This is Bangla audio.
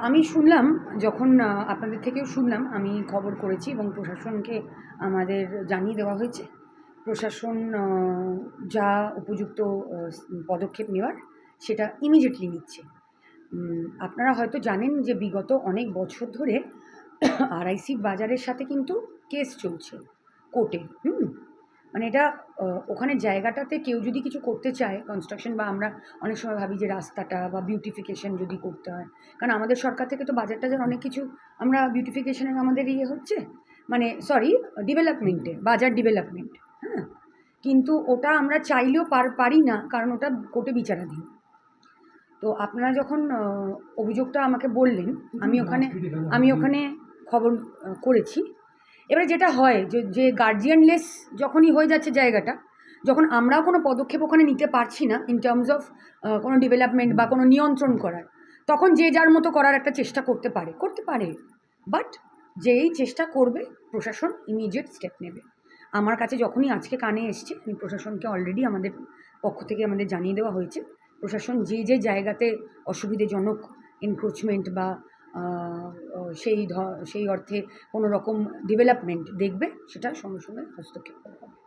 আমি শুনলাম, যখন আপনাদের থেকেও শুনলাম, আমি খবর করেছি এবং প্রশাসনকে আমাদের জানিয়ে দেওয়া হয়েছে। প্রশাসন যা উপযুক্ত পদক্ষেপ নেওয়ার, সেটা ইমিডিয়েটলি নিচ্ছে। আপনারা হয়তো জানেন যে বিগত অনেক বছর ধরে আরআইসি বাজারের সাথে কিন্তু কেস চলছে, কোর্টে, হুম? মানে এটা ওখানে জায়গাটাতে কেউ যদি কিছু করতে চায় কনস্ট্রাকশন বা আমরা অনেক সময় ভাবি যে রাস্তাটা বা বিউটিফিকেশন যদি করতে হয়। কারণ আমাদের সরকার থেকে তো বাজার টাজার অনেক কিছু আমরা বিউটিফিকেশনের আমাদের ইয়ে হচ্ছে মানে সরি ডেভেলপমেন্টে বাজার ডেভেলপমেন্ট হ্যাঁ? কিন্তু ওটা আমরা চাইলেও পার পারি না কারণ ওটা কোর্টে বিচারাধীন। তো আপনারা যখন অভিযোগটা আমাকে বললেন আমি ওখানে আমি ওখানে খবর করেছি। এবারে যেটা হয়, যে যে গার্জিয়ানলেস যখনই হয়ে যাচ্ছে জায়গাটা, যখন আমরাও কোনো পদক্ষেপ ওখানে নিতে পারছি না ইন টার্মস অফ কোনো ডেভেলপমেন্ট বা কোনো নিয়ন্ত্রণ করার, তখন যে যার মতো করার একটা চেষ্টা করতে পারে করতে পারে। বাট যেই চেষ্টা করবে, প্রশাসন ইমিডিয়েট স্টেপ নেবে। আমার কাছে যখনই আজকে কানে এসছে, আমি প্রশাসনকে অলরেডি আমাদের পক্ষ থেকে আমাদের জানিয়ে দেওয়া হয়েছে, প্রশাসন যে যে জায়গাতে অসুবিধেজনক এনক্রোচমেন্ট বা সেই সেই অর্থে কোনো রকম ডেভেলপমেন্ট দেখবে সেটা সঙ্গে সঙ্গে হস্তক্ষেপ করা হবে